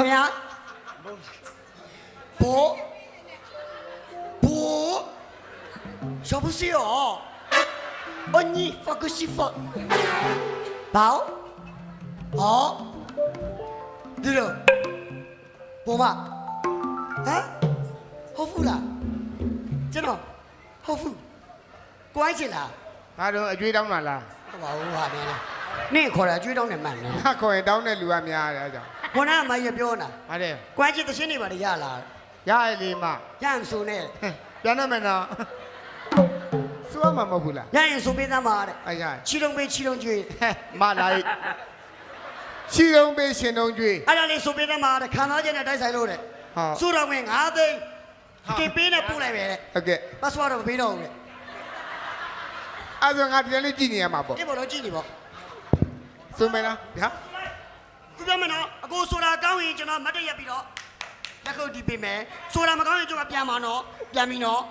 ခင်ဗျာဘိုးဘိုးရှောပစီရောအညီဖကစီဖဘောင်းဟောဒီလိုပေါ်မဟမ်ဟုတ်ဘူးလားကျွန်တော်ဟုတ်ဘူးကိုိုင်းချင်လားဘာတော့အကျွေးတောင်းတာလားဟုတ်ပါဘူးဟာမင်းလားနေ့ခေါ်တာအကျွေးတောင်းနေမှန်တယ်ဟာခေါ်ရင်တောင်းတဲ့လူကများတယ်အဲကြောင့် ခေါင်းကမကြီးပြောတာပါတယ်ကိုိုင်းချင်တရှင်းနေပါလေရလားရရလေမရရင်ဆိုနေဟဲ့ပြန်တော့မယ်နော်စိုးရမှာမဟုတ်ဘူးလားရရင်ဆိုပေးသားမှာတဲ့အဲရချီတုံပေးချီတုံကျွေးဟဲ့မလိုက်ရှိတုံးပေးရှင်တုံးကျွေးအဲ့ဒါလေးဆိုပေးသားမှာတဲ့ခံစားချက်နဲ့တိုက်ဆိုင်လို့တဲ့ဟောစူတော်ဝင်9သိန်းကင်ပေးနဲ့ပို့လိုက်ပဲတဲ့ဟုတ်ကဲ့ပတ်စဝါတော့မပေးတော့ဘူးတဲ့အဲ့ဒါငါတရားလေးကြည့်နေရမှာပေါ့ဒီဘောတော့ကြည့်နေပေါ့စိုးမယ်လားဗျာ ခုပြောမယ်နော်အကိုဆိုတာကောင်းရင်ကျွန်တော်မတ်တရက်ပြီးတော့လက်ခုပ်တီးပေးမယ်ဆိုတာမကောင်းရင်ကျွန်တော်ပြန်ပါနော်ပြန်ပြီနော်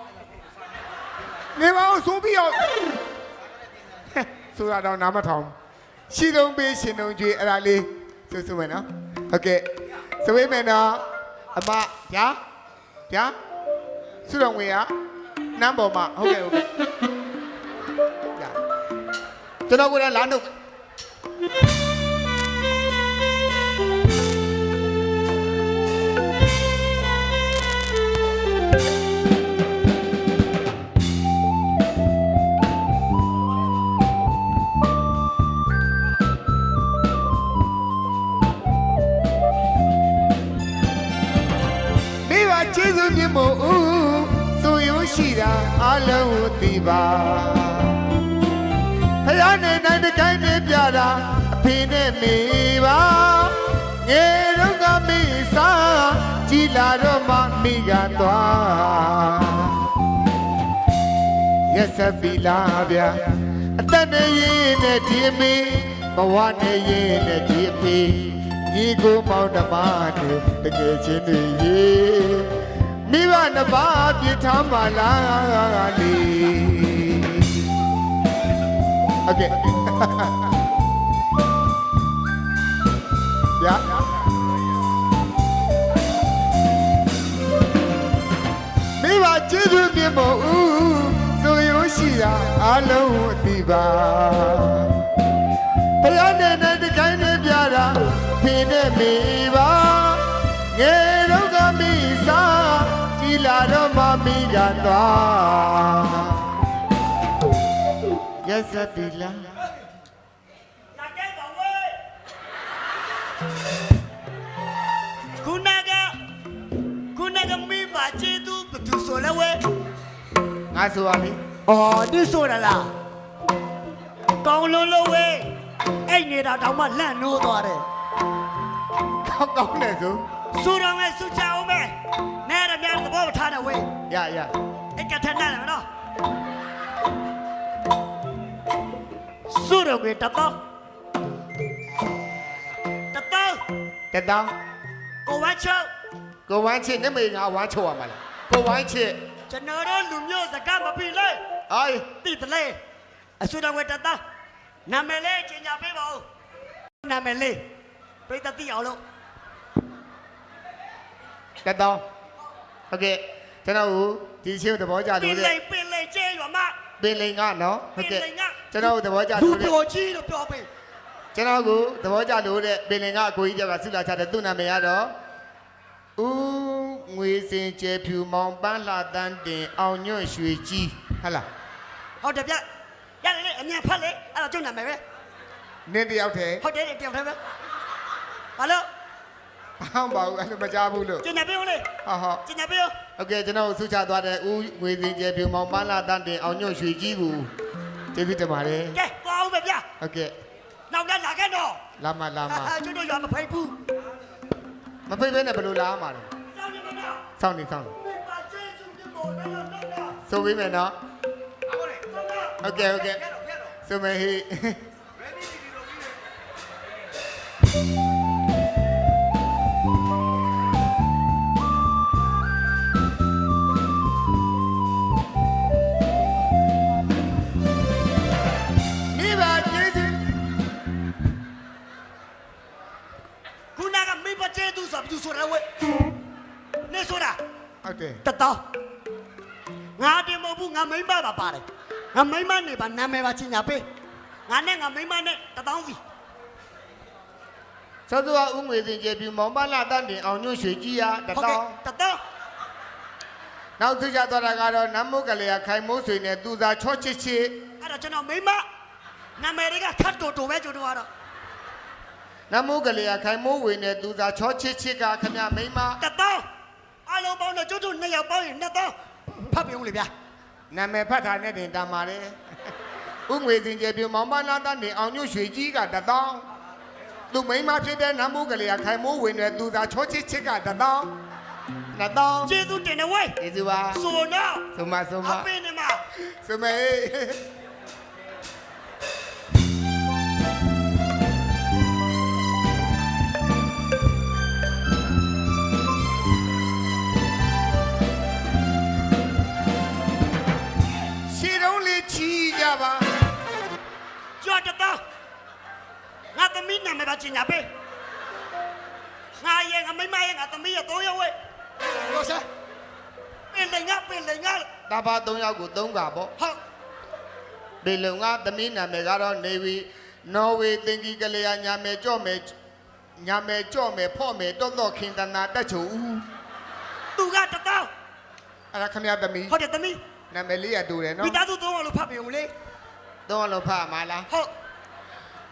နေပါဦးစိုးပြီးတော့ဟဲ့စိုးရတော့နားမထောင်ရှိတုံးပေးရှင်တုံးကျွေးအဲ့ဒါလေးစိုးစိုးမယ်နော်ဟုတ်ကဲ့စိုးပေးမယ်နော်အမဗျာဗျာစုတော်ငွေကနမ်းပေါ်မှာဟုတ်ကဲ့ဟုတ်ကဲ့ဗျာကျွန်တော်ကလည်းလာနှုတ် ကျေးဇူးမြတ်မို့ဦးဆိုရုံးရှိတာအလုံးကိုသိပါဖယားနဲ့နိုင်တစ်ကိုင်းနဲ့ပြတာအဖေနဲ့မိပါငယ်တော့ကမိစားကြည်လာတော့မှမိကသွားရက်ဆက်ပြီလားဗျာအသက်နဲ့ရင်းနဲ့ဒီအမေဘဝနဲ့ရင်းနဲ့ဒီအဖေ ညီကိုမောင်နှမတို့တကယ်ချင်းတွေရေမိဘနှစ်ပါးပြစ်ထားမှလားလေโอเค ဗျာမိဘကျေးဇူးတင်ဖို့ဦးဆိုရုံးရှိတာအလုံးအသိပါ ဘုရားနဲ့နဲ့တကိုင်းနဲ့ပြတာဖေနဲ့မိပါငယ်တော့ကမိစားကြည်လာတော့မှမိကသွားရက်စက်ပြီလားလာကြပါဝေးခုနကခုနကမိပါချေသူဘသူဆိုလဲဝဲငါဆိုပါပြီအော်ဒီဆိုတာလားကောင်းလုံးလုံးဝဲ အဲ့နေတာတောင်မှလန့်နိုးသွားတယ်ကောင်းကောင်းနဲ့ဆိုစူတော်မဲ့စူချအောင်မဲ့နဲရမြတ်သဘောထားတယ်ဝဲရရအဲ့ကထက်နဲ့နော်စူတော်ကတတော့တတော့တတောင်းကိုဝါချုပ်ကိုဝမ်းချစ်နဲ့မေငါဝမ်းချိုရမှာလားကိုဝမ်းချစ်ကျွန်တော်တို့လူမျိုးစကားမပြီးလေအိုင်တိတလေအစူတော်ကတတော့ နာမည်လေးချင်ညာပေးပါဦးနာမည်လေးပြိတ္တိအောင်လို့တက်တော့ဟုတ်ကဲ့ကျွန်တော်တို့ဒီချင်းသဘောကျလို့ပင်လေပင်လေကျေးရွာမပင်လေကနော်ဟုတ်ကဲ့ကျွန်တော်တို့သဘောကျလို့လူပြောကြီးလို့ပြောပေးကျွန်တော်ကိုသဘောကျလို့တဲ့ပင်လင်ကအကိုကြီးကဆုလာချတဲ့သူ့နာမည်ကတော့ဦးငွေစင်ကျဲဖြူမောင်ပန်းလာတန်းတင်အောင်ညွန့်ရွှေကြီးဟဟလားဟုတ်တယ်ဗျ ရတယ်လေအမြန်ဖတ်လေအဲ့တော့ကျုံနာမယ်ပဲ နင်းတယောက်တည်း ဟုတ်တယ်တယောက်တည်းပဲဘာလို့ ဟောင်းပါဘူးအဲ့လိုမကြားဘူးလို့ ကျင်ညာပေးဦးလေ ဟာဟာ ကျင်ညာပေးဦး โอเคကျွန်တော်ကိုဆုချသွားတဲ့ဦးငွေစင်ကျဲဖြူမောင်ပန်းလာတန်းတင်အောင်ညွန့်ရွှေကြီးကိုကျေးဇူးတင်ပါတယ် ကဲသွားအောင်ပဲဗျ ဟုတ်ကဲ့ နောက်လည်းလာခဲ့တော့ လာမလာမ အာကျွတ်တို့ရွာမဖိတ်ဘူး မဖိတ်ဘဲနဲ့ဘယ်လိုလာမှာလဲ စောင်းနေမနော် စောင့်နေစောင့်နေ မိပါကျေးဇူးတင်ဖို့လည်းတော့တော့ ဆိုပြီးမယ်နော် ဟုတ်တယ် ဟုတ်ကဲ့ဟုတ်ကဲ့ဆိုမယ်ဟေးမိဘကျေးဇူးခုနကကမိဘကျေးသူဆိုဘူးဆိုတာဝဲနေဆိုတာဟုတ်တယ်တတော်ငါတင်မဟုတ်ဘူးငါမိမပါပါတယ် ငါမိမနေပါနာမည်ပါချင်းညာပေးငါနဲ့ငါမိမနဲ့တတောင်းစီသောသူကဥငွေစင်ကျေပြူမောင်ပလာတန်တင်အောင်ညွှန့်ရွှေကြီးရတဟုတ်ကဲ့တောင်းတတော်နောက်သူကြသွားတာကတော့နတ်မုတ်ကလေးကခိုင်မိုးဆွေနဲ့သူစားချောချစ်ချစ်အဲ့တော့ကျွန်တော်မိမနာမည်တွေကခတ်တူတူပဲကျွန်တော်ကတော့နတ်မုတ်ကလေးကခိုင်မိုးဝေနဲ့သူစားချောချစ်ချစ်ကခမမိန်းမတတော်အလုံးပေါင်းတော့ကျွတ်ကျွတ်နှစ်ယောက်ပေါင်းရင်နှစ်တော်ဖတ်ပြုံးလေဗျာ နာမည်ဖတ်ထားတဲ့တင်တမ်းပါတယ်ဥငွေစင်ကျေပြူမောင်ပလာတန်တင်အောင်ညွှန့်ရွှေကြီးကတတောင်းသူမိန်းမဖြစ်တဲ့နတ်မုတ်ကလေးကခိုင်မိုးဝေနဲ့သူစားချောချစ်ချစ်ကတတောင်းတတောင်းကျေးဇူးတင်တယ်ဝဲကျေးဇူးပါဆိုတော့သုံးမသုံးမအပင်းနေမှာစမေ သမီးနာမည်ပါချင်းညာပေးငါရဲ့ငါမိမရဲ့ငါသမီးရဲ့သုံးယောက်ဝဲလို့ဆက်ပင်လေငါပင်လေငါတာဘာ၃ယောက်ကို၃ကပေါ့ဟုတ်ဘေလုံကသမီးနာမည်ကတော့နေဝီနော်ဝေသင်္ကီကလေးယာညာမယ်ကြော့မယ်ညာမယ်ကြော့မယ်ဖော့မယ်တော့တော့ခင်တနာတက်ချူဦးသူကတတော်အဲ့ဒါခမရသမီးဟုတ်တယ်သမီးနာမည်လေးရတူတယ်နော်မိသားစုသုံးယောက်လို့ဖတ်ပြုံးလေတော့လို့ဖတ်မှာလားဟုတ်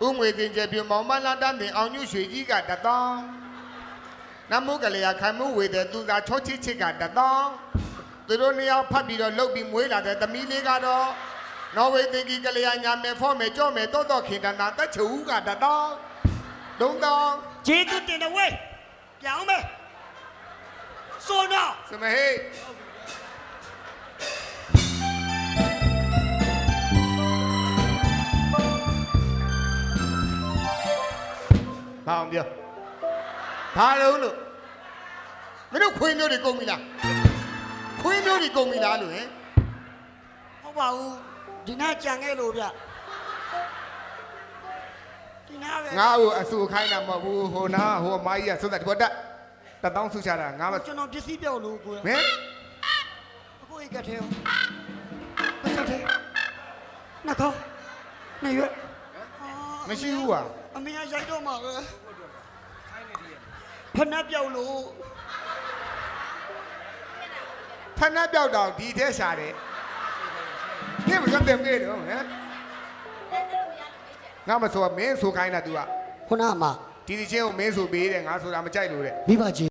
ဥငွေတင်ကျပြမောင်မလာတန်းတင်အောင်ညွှရွှေကြီးကတတောင်းနမုကလေးကခိုင်မှုဝေတဲ့သူသာချောချစ်ချစ်ကတတောင်းသူတို့နှစ်ယောက်ဖတ်ပြီးတော့လှုပ်ပြီးမွေးလာတဲ့သမီးလေးကတော့နော်ဝေသင်္ကီကလေးယာညာမယ်ဖော့မယ်ကြော့မယ်တော့တော့ခင်တနာတက်ချူဦးကတတောင်းဒုံတောင်းကျေးဇူးတင်တယ်ဝဲပြောင်းမယ်ဆိုတော့စမဟေး ဘာအောင်ပြောဘာလုံးလို့မင်းတို့ခွေးမျိုးတွေကုန်ပြီလားခွေးမျိုးတွေကုန်ပြီလားလို့ဟင်ဟုတ်ပါဘူးဒီနာကြံခဲ့လို့ဗျဒီနာပဲငါ့ကိုအဆူခိုင်းတာမဟုတ်ဘူးဟိုနာဟိုအမကြီးကသုတ်တဲ့ဘောတက်တတောင်းဆူချတာငါမကျွန်တော်ပစ္စည်းပြောက်လို့ကိုယ်မင်းအခုအိတ်ကထဲပတ်စတဲ့နှခေါင်းနေရွက်မရှိဘူးဟာ အမေကရိုက်တော့မှာပဲဖဏပြောက်လို့ဖဏပြောက်တော့ဒီထဲရှာတယ်ညမပြောတယ်မေးတော့ဟမ်ငါမဆိုမင်းဆိုခိုင်းတာ तू ကခုနကမှဒီဒီချင်းကိုမင်းဆိုပေးတယ်ငါဆိုတာမကြိုက်လို့တဲ့မိဘကြီး